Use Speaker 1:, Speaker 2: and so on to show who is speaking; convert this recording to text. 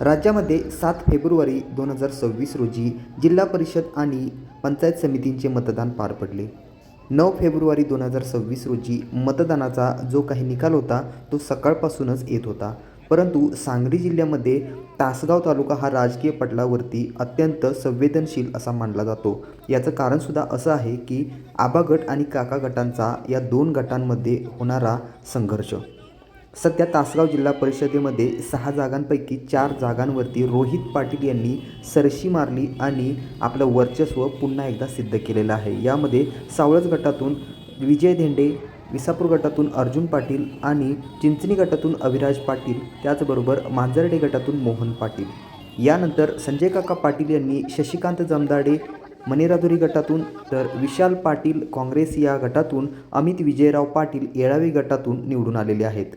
Speaker 1: राज्यामध्ये सात फेब्रुवारी दोन हजार सव्वीस रोजी जिल्हा परिषद आणि पंचायत समितींचे मतदान पार पडले. नऊ फेब्रुवारी दोन हजार सव्वीस रोजी मतदानाचा जो काही निकाल होता तो सकाळपासूनच येत होता. परंतु सांगली जिल्ह्यामध्ये तासगाव तालुका हा राजकीय पटलावरती अत्यंत संवेदनशील असा मानला जातो. याचं कारणसुद्धा असं आहे की आबा गट आणि काका गटांचा या दोन गटांमध्ये होणारा संघर्ष. सध्या तासगाव जिल्हा परिषदेमध्ये सहा जागांपैकी चार जागांवरती रोहित पाटील यांनी सरशी मारली आणि आपलं वर्चस्व पुन्हा एकदा सिद्ध केलेलं आहे. यामध्ये सावळज गटातून विजय धेंडे विसापूर गटातून अर्जुन पाटील आणि चिंचणी गटातून अविराज पाटील त्याचबरोबर मांजर्डे गटातून मोहन पाटील. यानंतर संजय काका पाटील यांनी शशिकांत जमदाडे मनेराधुरी गटातून तर विशाल पाटील काँग्रेस या गटातून अमित विजयराव पाटील येळावी गटातून निवडून आलेले आहेत.